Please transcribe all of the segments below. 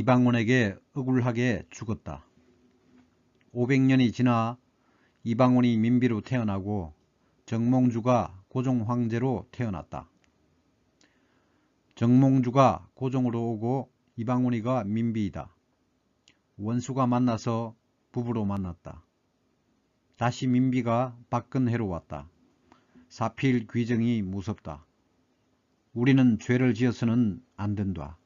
이방원에게 억울하게 죽었다. 500년이 지나 이방원이 민비로 태어나고 정몽주가 고종 황제로 태어났다. 정몽주가 고종으로 오고 이방원이가 민비이다. 원수가 만나서 부부로 만났다. 다시 민비가 박근혜로 왔다. 사필 귀정이 무섭다. 우리는 죄를 지어서는 안 된다.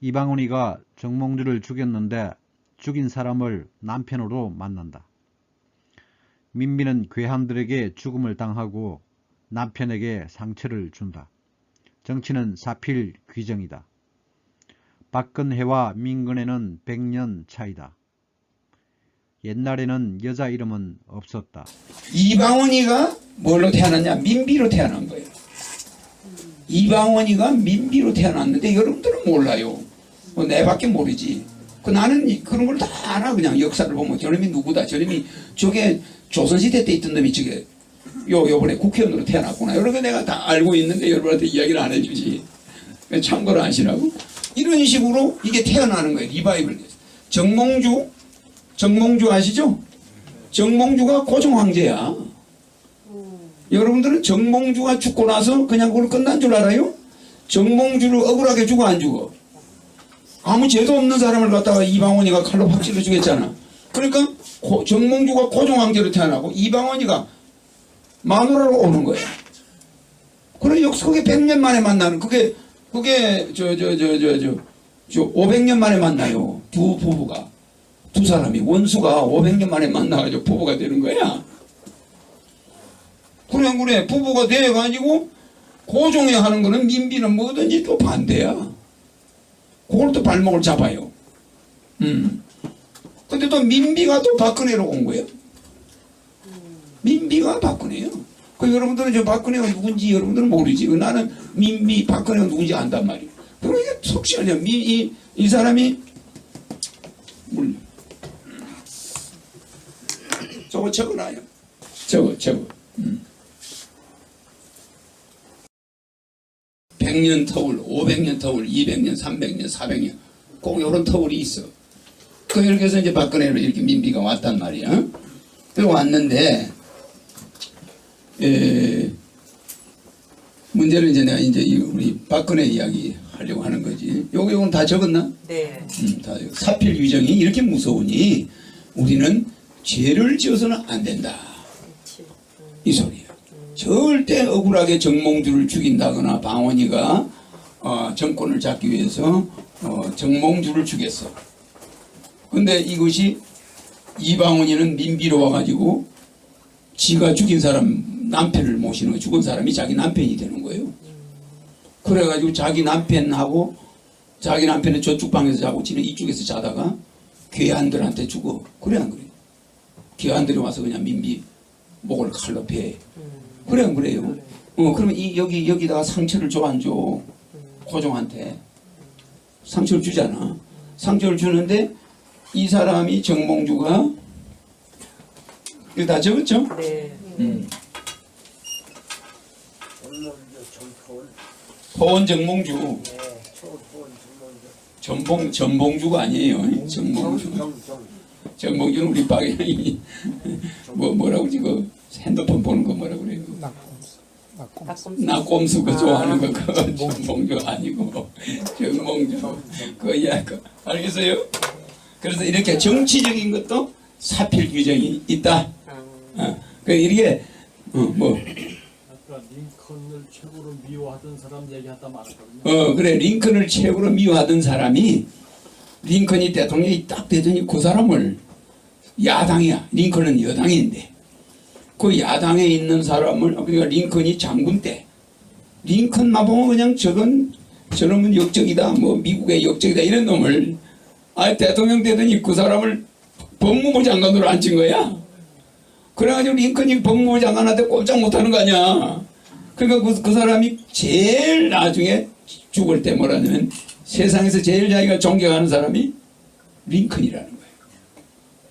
이방원이가 정몽주를 죽였는데 죽인 사람을 남편으로 만난다. 민비는 괴한들에게 죽음을 당하고 남편에게 상처를 준다. 정치는 사필 귀정이다. 박근혜와 민근혜는 100년 차이다. 옛날에는 여자 이름은 없었다. 이방원이가 뭘로 태어났냐? 민비로 태어난 거예요. 이방원이가 민비로 태어났는데 여러분들은 몰라요. 뭐 내밖에 모르지. 그 나는 이- 그런 걸 다 알아. 그냥 역사를 보면 저놈이 누구다. 저놈이 저게 조선시대 때 있던 놈이 저게 요 요번에 국회의원으로 태어났구나. 이런 거 내가 다 알고 있는데 여러분한테 이야기를 안 해주지. 참고로 하시라고. 이런 식으로 이게 태어나는 거예요. 리바이벌. 정몽주 정몽주 아시죠? 정몽주가 고종 황제야. 여러분들은 정몽주가 죽고 나서 그냥 그걸 끝난 줄 알아요? 정몽주를 억울하게 죽어 안 죽어? 아무 죄도 없는 사람을 갖다가 이방원이가 칼로 확 찔러 죽였잖아. 그러니까 고- 정몽주가 고종 황제로 태어나고 이방원이가 마누라로 오는 거야. 역시 그게 100년 만에 만나는 그게 그게 저 저 저 저 저 저 500년 만에 만나요. 두 부부가 두 사람이 원수가 500년 만에 만나가지고 부부가 되는 거야. 그래 그래 부부가 돼가지고 고종에 하는 거는 민비는 뭐든지 또 반대야. 그걸 또 발목을 잡아요. 음. 근데 또 민비가 또 박근혜로 온 거예요. 민비가 박근혜요. 그 여러분들은 저 박근혜가 누군지 여러분들은 모르지. 그 나는 민비 박근혜가 누군지 안단 말이에요. 그럼 이게 속 시원해. 미, 이, 이 사람이 물 저거 적어놔요. 저거 저거. 음. 100년 터울, 500년 터울, 200년, 300년, 400년 꼭 이런 터울이 있어. 그 이렇게 해서 이제 박근혜로 이렇게 민비가 왔단 말이야. 그리고 왔는데 에, 문제는 이제 내가 이제 이 우리 박근혜 이야기 하려고 하는 거지. 요거 요건 다 적었나? 네. 음, 다 적었- 사필 규정이 이렇게 무서우니 우리는 죄를 지어서는 안 된다. 이 소리야. 절대 억울하게 정몽주를 죽인다거나 방원이가 어, 정권을 잡기 위해서 어, 정몽주를 죽였어. 근데 이것이 이방원이는 민비로 와가지고 지가 죽인 사람 남편을 모시는 거 죽은 사람이 자기 남편이 되는 거예요. 그래가지고 자기 남편하고 자기 남편은 저쪽 방에서 자고 지는 이쪽에서 자다가 괴한들한테 죽어. 그래 안 그래? 괴한들이 와서 그냥 민비 목을 칼로 베. 그래 안 그래요? 어 그러면 이 여기 여기다가 상처를 줘 안 줘? 고종한테 상처를 주잖아. 상처를 주는데 이 사람이 정몽주가 이거 다 적었죠? 네. 음. 포원 정몽주 네 전봉 전봉주가 아니에요. 정몽주 정몽주는 우리 박이 뭐 뭐라고 지금 핸드폰 보는 거 뭐라고 그래요? 닭곰수. 낙곰수 그 좋아하는 거 그거 정몽주 아니고 정몽주 그야 그 알겠어요? 그래서 이렇게 정치적인 것도 사필 규정이 있다. 어, 그 이게 어, 뭐 링컨을 최고로 미워하던 사람 얘기하다 말았거든요. 어, 그래 링컨을 최고로 미워하던 사람이 링컨이 대통령이 딱 되더니 그 사람을 야당이야. 링컨은 여당인데 그 야당에 있는 사람을 그러니까 링컨이 장군 때 링컨만 보면 그냥 저건 저놈은 역적이다. 뭐 미국의 역적이다 이런 놈을 아 대통령 되더니 그 사람을 법무부 장관으로 앉힌 거야. 그래가지고 링컨이 법무부 장관한테 꼼짝 못하는 거 아니야. 그러니까 그, 그 사람이 제일 나중에 죽을 때 뭐라냐면 세상에서 제일 자기가 존경하는 사람이 링컨이라는 거예요.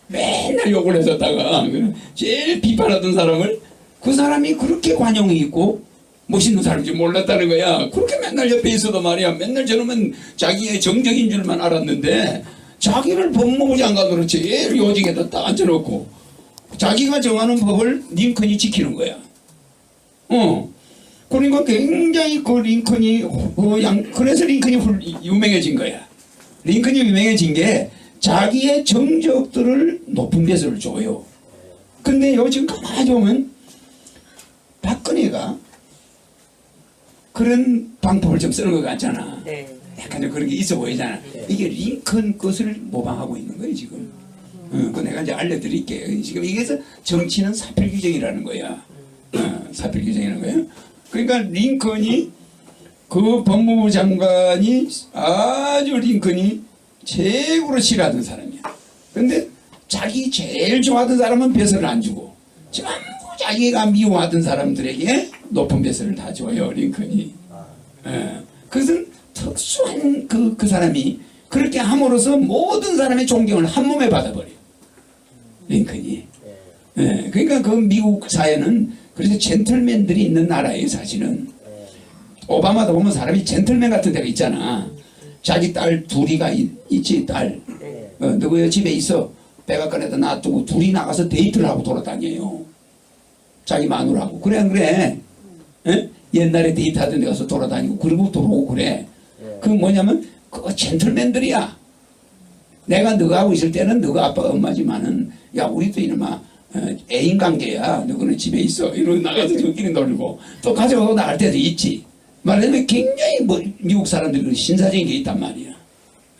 맨날 욕을 했었다가 제일 비판하던 사람을 그 사람이 그렇게 관용이 있고 멋있는 사람인지 몰랐다는 거야. 그렇게 맨날 옆에 있어도 말이야. 맨날 저놈은 자기의 정적인 줄만 알았는데 자기를 법무부 장관으로 제일 요직에다 딱 앉혀놓고 자기가 정하는 법을 링컨이 지키는 거야. 어. 그러니까 굉장히 그 링컨이 그 양, 그래서 링컨이 훌- 유명해진 거야. 링컨이 유명해진 게 자기의 정적들을 높은 배수를 줘요. 근데 요즘 가만히 보면 박근혜가 그런 방법을 좀 쓰는 것 같잖아. 네. 약간 좀 그런 게 있어 보이잖아. 이게 링컨 것을 모방하고 있는 거예요, 지금. 어, 그 내가 이제 알려드릴게요. 지금 이게서 정치는 사필 규정이라는 거야. 어, 사필 규정이라는 거예요. 그러니까 링컨이 그 법무부 장관이 아주 링컨이 최고로 싫어하던 사람이야. 근데 자기 제일 좋아하던 사람은 배설을 안 주고 전부 자기가 미워하던 사람들에게 높은 배설을 다 줘요, 링컨이. 예. 그것은 특수한 그, 그 사람이 그렇게 함으로써 모든 사람의 존경을 한 몸에 받아버려요. 링컨이. 예. 그러니까 그 미국 사회는 그래서 젠틀맨들이 있는 나라예요, 사실은. 오바마도 보면 사람이 젠틀맨 같은 데가 있잖아. 자기 딸 둘이가 있, 있지, 딸. 어, 누구야 집에 있어. 백악관에다 놔두고 둘이 나가서 데이트를 하고 돌아다녀요. 자기 마누라하고. 그래, 안 그래? 예? 옛날에 데이트하던 데 가서 돌아다니고, 그러고 들어오고 그래. 그 뭐냐면, 그거 젠틀맨들이야. 내가 너하고 있을 때는 너가 아빠 엄마지만은, 야, 우리도 이놈아, 어, 애인 관계야. 너는 집에 있어. 이러고 나가서 저끼리 놀고, 또 가져가고 나갈 때도 있지. 말하자면 굉장히 뭐, 미국 사람들이 그 신사적인 게 있단 말이야.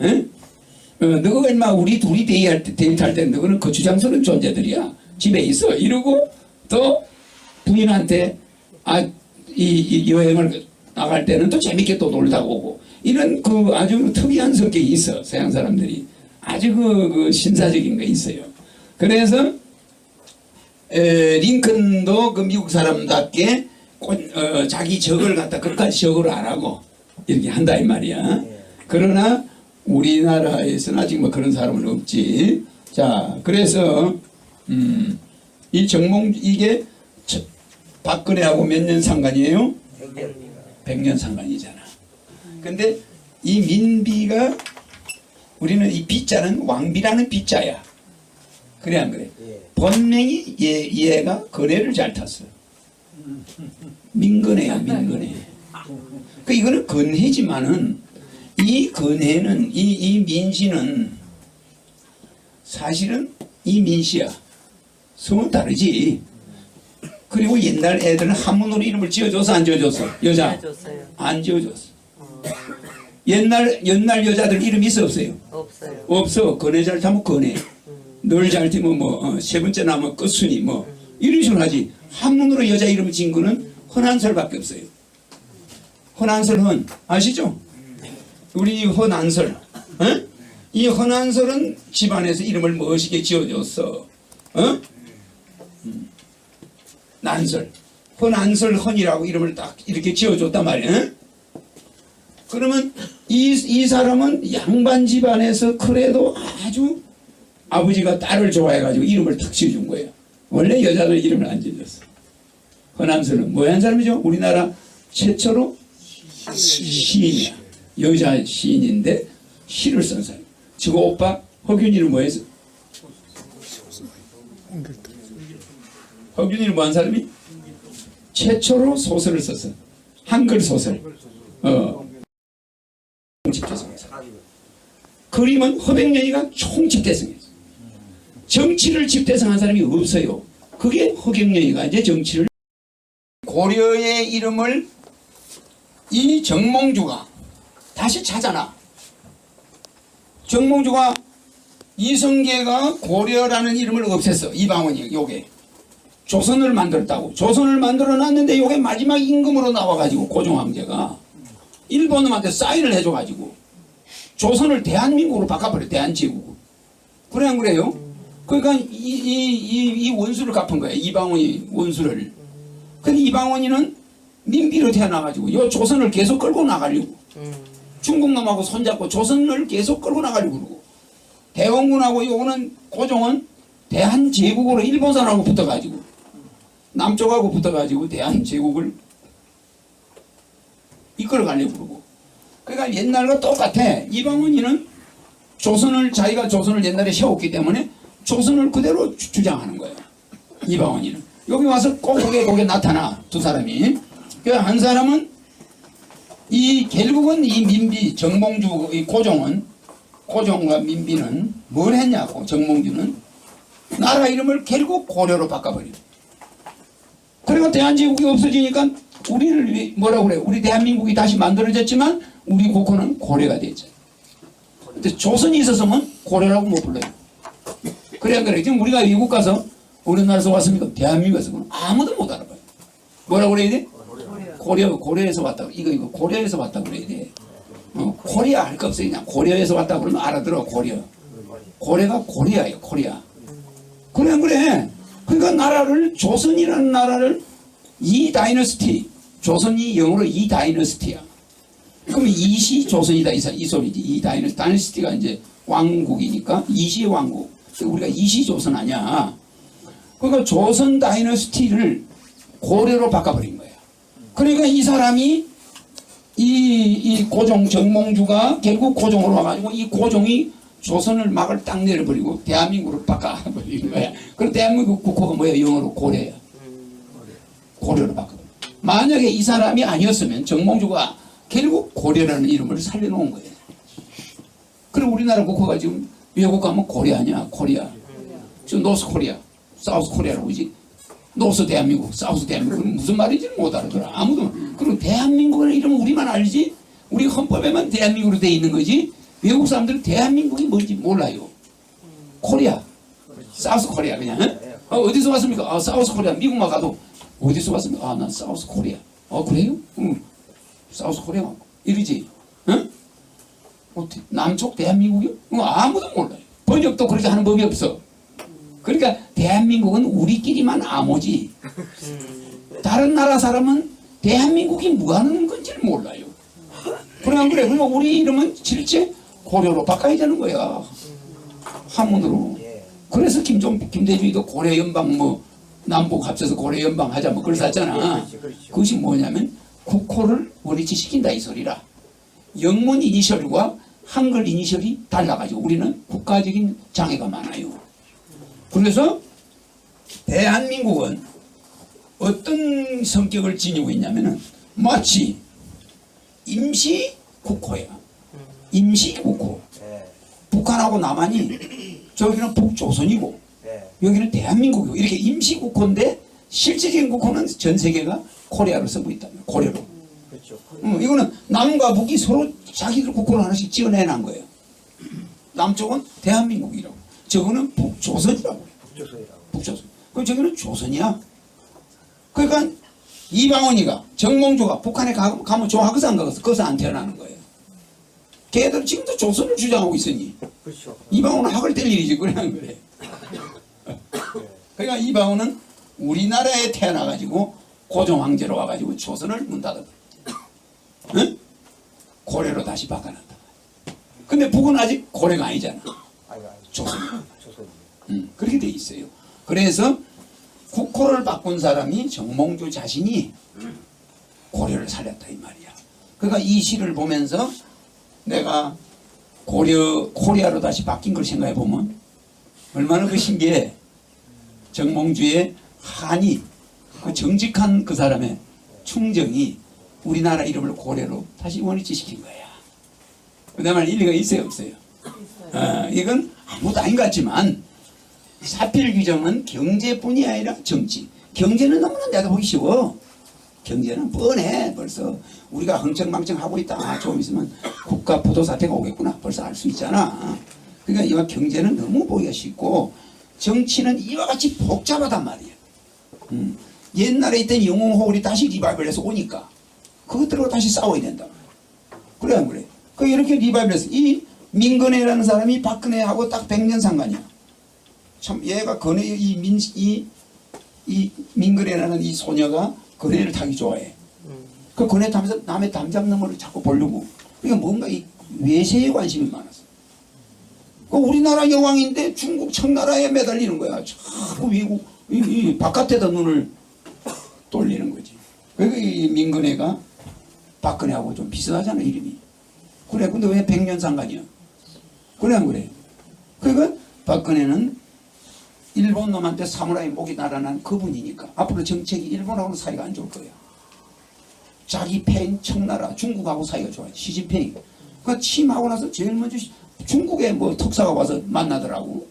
예? 어, 너가 인마 우리 둘이 데이트할 때, 데이트할 때 너는 거추장스러운 존재들이야. 집에 있어. 이러고 또 부인한테 아, 이, 이 여행을 나갈 때는 또 재밌게 또 놀다 오고 이런 그 아주 특이한 성격이 있어. 서양 사람들이. 아주 그, 그 신사적인 게 있어요. 그래서 에, 링컨도 그 미국 사람답게 꼰- 어, 자기 적을 갖다 끝까지 적을 안 하고 이렇게 한다 이 말이야. 그러나 우리나라에서는 아직 뭐 그런 사람은 없지. 자, 그래서 음, 이 정몽 이게 저- 박근혜하고 몇 년 상관이에요? 100년 상관이잖아. 근데 이 민비가 우리는 이 비자는 왕비라는 비자야. 그래 안 그래? 본명이 얘, 얘가 거래를 잘 탔어. 민건해야 민건해. 그 이거는 건해지만은 이 건해는 이, 이 민씨는 사실은 이 민씨야. 성은 다르지. 그리고 옛날 애들은 한문으로 이름을 지어줘서 안 지어줬어. 여자. 안 지어줬어. 옛날 옛날 여자들 이름 있어 없어요? 없어요. 없어. 건해 잘 타면 건해. 널 잘 타면 뭐세 번째 나면 끝순이 뭐 이런 식으로 하지. 한문으로 여자 이름을 지은 거는 헌한설밖에 없어요. 헌한설 헌 아시죠? 우리 헌한설. 어? 이 헌한설은 집안에서 이름을 멋있게 지어줬어. 어? 음. 난설. 헌한설 헌이라고 이름을 딱 이렇게 지어줬단 말이야. 어? 그러면 이, 이 사람은 양반 집안에서 그래도 아주 아버지가 딸을 좋아해가지고 이름을 탁 지어준 거예요. 원래 여자들 이름을 안 지어줬어. 허남선은 뭐한 사람이죠? 우리나라 최초로 시인이야. 여자 시인인데 시를 쓴 사람. 지금 오빠 허균이는 뭐 했어? 허균이는 뭐한 사람이? 최초로 소설을 썼어. 한글 소설. 어. 총집대성했어. 그림은 허백년이가 총집대성했어. 정치를 집대성한 사람이 없어요. 그게 허경영이가 이제 정치를 고려의 이름을 이 정몽주가 다시 찾아나. 정몽주가 이성계가 고려라는 이름을 없앴어. 이방원이 요게. 조선을 만들었다고. 조선을 만들어 놨는데 요게 마지막 임금으로 나와가지고 고종황제가 일본한테 사인을 해줘가지고 조선을 대한민국으로 바꿔버려 대한제국. 그래 안 그래요? 그러니까 이, 이, 이, 이 원수를 갚은 거야. 이방원이 원수를. 이방원이는 민비로 태어나가지고 요 조선을 계속 끌고 나가려고. 중국 놈하고 손잡고 조선을 계속 끌고 나가려고 그러고. 대원군하고 요거는 고종은 대한제국으로 일본산하고 붙어가지고 남쪽하고 붙어가지고 대한제국을 이끌어가려고 그러고. 그러니까 옛날과 똑같아. 이방원이는 조선을 자기가 조선을 옛날에 세웠기 때문에 조선을 그대로 주- 주장하는 거예요. 이방원이는 여기 와서 꼬고게 고게 나타나 두 사람이. 그러니까 한 사람은 이 결국은 이 민비 정몽주 이 고종은 고종과 민비는 뭘 했냐고 정몽주는 나라 이름을 결국 고려로 바꿔버려. 그리고 대한제국이 없어지니까 우리를 위- 뭐라고 그래? 우리 대한민국이 다시 만들어졌지만 우리 국호는 고려가 됐죠. 근데 조선이 있었으면 고려라고 못 불러요. 그래 그래 지금 우리가 미국 가서 우리나라에서 왔습니까? 대한민국에서 아무도 못 알아봐요. 뭐라고 그래야 돼? 고려 고려에서 왔다고 이거 이거 고려에서 왔다고 그래야 돼. 어, 코리아 할 거 없어요. 그냥 고려에서 왔다고 그러면 알아들어 고려. 고려가 코리아예요. 코리아. 그래 안 그래? 그러니까 나라를 조선이라는 나라를 이 다이너스티 조선이 영어로 이 다이너스티야. 그럼 이시 조선이다 이, 사- 이 소리지. 이 다이너스 다이너스티가 이제 왕국이니까 이시 왕국. 우리가 이시 조선 아니야. 그러니까 조선 다이너스티를 고려로 바꿔버린 거야. 그러니까 이 사람이 이, 이 고종 정몽주가 결국 고종으로 와가지고 이 고종이 조선을 막을 딱 내려버리고 대한민국으로 바꿔버린 거야. 그럼 대한민국 국호가 뭐야? 영어로 고려야. 고려로 바꿔. 만약에 이 사람이 아니었으면 정몽주가 결국 고려라는 이름을 살려놓은 거예요. 그럼 우리나라 국호가 지금 외국 가면 고려 아니야? 코리아. 지금 노스 코리아, 사우스 코리아라고 그러지. 노스 대한민국, 사우스 대한민국은 무슨 말인지 못 알아들어. 아무도. 그리고 대한민국이라는 이름은 우리만 알지. 우리 헌법에만 대한민국으로 돼 있는 거지. 외국 사람들은 대한민국이 뭔지 몰라요. 코리아, 사우스 코리아 그냥. 어? 어, 디서 왔습니까? 아, 사우스 코리아. 미국만 가도 어디서 왔습니까? 아, 난 사우스 코리아. 어, 그래요? 응. 사우스 코리아. 이러지. 응? 어떻게, 남쪽 대한민국이요? 어, 아무도 몰라요. 번역도 그렇게 하는 법이 없어. 그러니까 대한민국은 우리끼리만 암호지. 다른 나라 사람은 대한민국이 뭐 하는 건지 를 몰라요. 그래 안 그래? 그러면 우리 이름은 실제 고려로 바꿔야 되는 거야. 한문으로. 그래서 김종 김대중이도 고려 연방 뭐 남북 합쳐서 고려 연방 하자 뭐 그걸 샀잖아. 그것이 뭐냐면 국호를 원위치 시킨다 이 소리라. 영문 이니셜과 한글 이니셜이 달라가지고 우리는 국가적인 장애가 많아요. 그래서 대한민국은 어떤 성격을 지니고 있냐면은 마치 임시 국호야. 임시 국호. 북한하고 남한이 저기는 북조선이고 여기는 대한민국이고 이렇게 임시 국호인데 실질적인 국호는 전 세계가 코리아로 쓰고 있다. 고려로. 그렇죠. 음, 이거는 남과 북이 서로 자기들 국호를 하나씩 지어내는 거예요. 남쪽은 대한민국이라고. 저거는 북조선이라고. 그래요. 북조선이라고. 북조선. 그럼 저기는 조선이야. 그러니까 이방원이가 정몽주가 북한에 가, 가면 좋아하고서 안 가서 거기서 안 태어나는 거예요. 걔들 지금도 조선을 주장하고 있으니 그렇죠. 이방원은 학을 뗄 일이지 안 그래. 그러니까 이방원은 우리나라에 태어나가지고 고종 황제로 와가지고 조선을 문 닫아버려. 응? 고려로 다시 바꿔놨다. 근데 북은 아직 고려가 아니잖아. 조선. 조선이. 음, 그렇게 돼 있어요. 그래서 국호를 바꾼 사람이 정몽주 자신이 고려를 살렸다 이 말이야. 그러니까 이 시를 보면서 내가 고려 코리아로 다시 바뀐 걸 생각해 보면 얼마나 그 신기해. 정몽주의 한이 그 정직한 그 사람의 충정이 우리나라 이름을 고려로 다시 원위치 시킨 거야. 내말 일리가 있어요 없어요? 어, 이건 아무도 것 같지만 사필 규정은 경제뿐이 아니라 정치. 경제는 너무나 내가 보기 쉬워. 경제는 뻔해. 벌써 우리가 흥청망청 하고 있다. 아, 조금 있으면 국가 부도 사태가 오겠구나. 벌써 알 수 있잖아. 그러니까 이와 경제는 너무 보기가 쉽고 정치는 이와 같이 복잡하단 말이야. 음. 옛날에 있던 영웅호울이 다시 리바이벌해서 오니까 그것들하고 다시 싸워야 된다. 그래 안 그래? 그 이렇게 리바이벌해서 이 민건혜라는 사람이 박근혜하고 딱 100년 상관이야. 참 얘가 건혜 이 민 이 이 민근혜라는 이 소녀가 건혜를 타기 좋아해. 그 건혜 타면서 남의 담장 너머를 자꾸 보려고. 그러니까 뭔가 이 외세에 관심이 많았어. 그 우리나라 여왕인데 중국 청나라에 매달리는 거야. 자꾸 미국 이, 이 바깥에다 눈을 돌리는 거지. 그러니까 이 민근혜가 박근혜하고 좀 비슷하잖아 이름이. 그래 근데 왜 백년 상관이야? 그래 안 그래? 그러니까 박근혜는 일본 놈한테 사무라이 목이 날아난 그분이니까 앞으로 정책이 일본하고는 사이가 안 좋을 거야. 자기 팬 청나라 중국하고 사이가 좋아. 시진핑. 그 취임하고 나서 제일 먼저 시- 중국에 뭐 특사가 와서 만나더라고.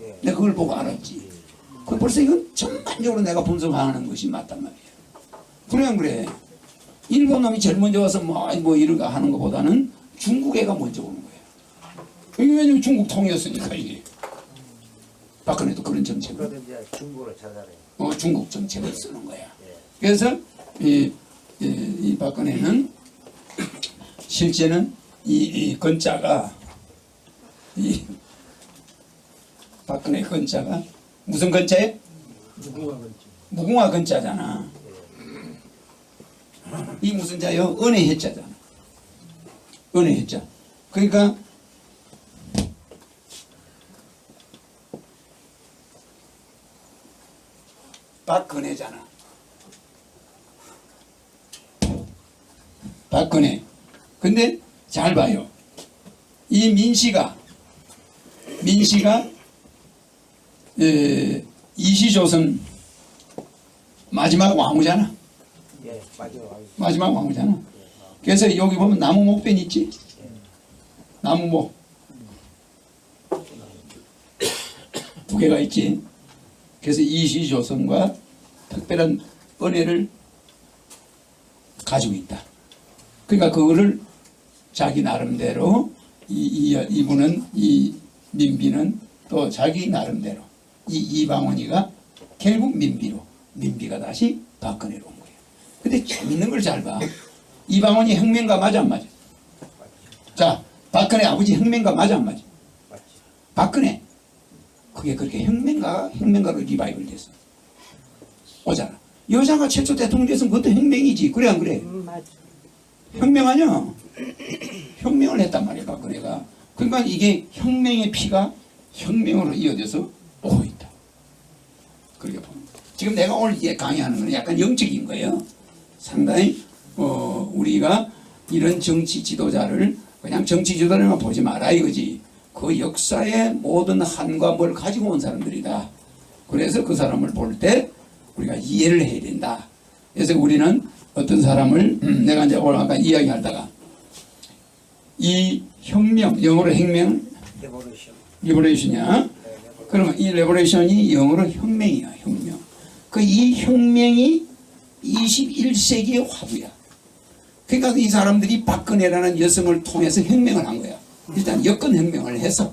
예. 내가 그걸 보고 알았지. 그 벌써 이건 전반적으로 내가 분석하는 것이 맞단 말이야. 그래 안 그래? 일본 놈이 제일 먼저 와서 뭐, 뭐 이런가 하는 것보다는 중국 애가 먼저 오는. 이게 왜냐면 중국 통이었으니까 이게. 박근혜도 그런 정책을. 어, 중국 정책을 쓰는 거야. 그래서 이, 이, 이 박근혜는 실제는 이, 이 건자가 이 박근혜 건자가 무슨 건자에 누구가 그랬지? 무궁화 건자잖아. 이 무슨 자요? 은혜 해자잖아. 은혜 해자. 그러니까 박근혜잖아. 박근혜. 근데 잘 봐요. 이 민씨가 민씨가 에, 이시조선 마지막 왕후잖아. 예. 마지막 왕후잖아. 그래서 여기 보면 나무 목변 있지? 나무 목. 두 개가 있지. 그래서 이시조선과 특별한 은혜를 가지고 있다. 그러니까 그거를 자기 나름대로 이, 이, 이분은 이 민비는 또 자기 나름대로 이 이방원이가 결국 민비로 민비가 다시 박근혜로 온 거예요. 근데 재밌는 걸 잘 봐. 이방원이 혁명가 맞아 안 맞아? 자, 박근혜 아버지 혁명가 맞아 안 맞아? 박근혜 그게 그렇게 혁명가 혁명가로 리바이벌 됐어. 오잖아. 여자가 최초 대통령 됐으면 그것도 혁명이지. 그래 안 그래? 맞아. 혁명 아니야? 혁명을 했단 말이야 박근혜가. 그러니까 이게 혁명의 피가 혁명으로 이어져서 오고 있다. 그렇게 거야. 지금 내가 오늘 강의하는 건 약간 영적인 거예요. 상당히 어, 우리가 이런 정치 지도자를 그냥 정치 지도자만 보지 마라 이거지. 그 역사의 모든 한과 뭘 가지고 온 사람들이다. 그래서 그 사람을 볼때 우리가 이해를 해야 된다. 그래서 우리는 어떤 사람을 음, 내가 이제 오늘 아까 이야기하다가 이 혁명 영어로 혁명 레보루션. 리버레이션이야. 네. 그러면 이 레버레이션이 영어로 혁명이야, 혁명. 그 이 혁명이 21세기의 화두야. 그러니까 이 사람들이 박근혜라는 여성을 통해서 혁명을 한 거야. 일단 여권 혁명을 해서.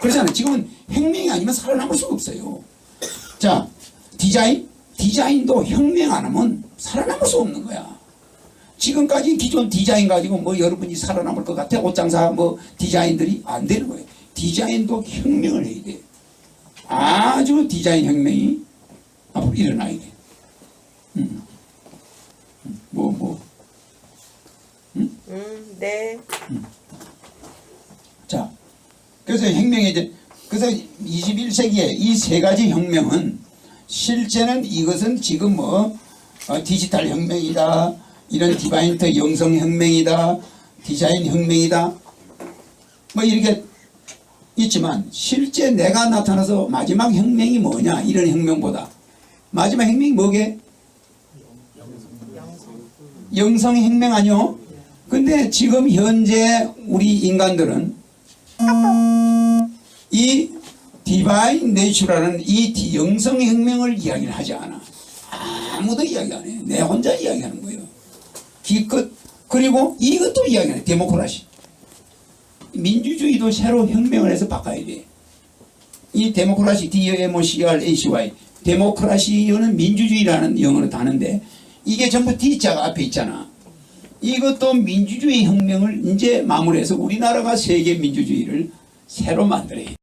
그렇잖아. 지금은 혁명이 아니면 살아남을 수가 없어요. 자, 디자인? 디자인도 혁명 안 하면 살아남을 수 없는 거야. 지금까지 기존 디자인 가지고 뭐 여러분이 살아남을 것 같아? 옷장사 뭐 디자인들이 안 되는 거예요. 디자인도 혁명을 해야 돼. 아주 디자인 혁명이 앞으로 일어나야 돼. 음. 음, 뭐, 뭐. 음, 네. 자, 그래서 혁명이 이제, 그래서 21세기에 이 세 가지 혁명은 실제는 이것은 지금 뭐 어, 디지털 혁명이다, 이런 디바인트 영성 혁명이다, 디자인 혁명이다, 뭐 이렇게 있지만 실제 내가 나타나서 마지막 혁명이 뭐냐 이런 혁명보다 마지막 혁명이 뭐게? 영성 혁명 아니요? 근데 지금 현재 우리 인간들은 이 디바인 내추라는 이 디- 영성 혁명을 이야기를 하지 않아. 아무도 이야기 안 해. 내 혼자 이야기하는 거예요. 기껏 그리고 이것도 이야기 안 해. 데모크라시. 민주주의도 새로 혁명을 해서 바꿔야 돼. 이 데모크라시 D-M-O-C-R-A-C-Y 데모크라시는 민주주의라는 영어로 다는데 이게 전부 D자가 앞에 있잖아. 이것도 민주주의 혁명을 이제 마무리해서 우리나라가 세계 민주주의를 새로 만들어야 돼.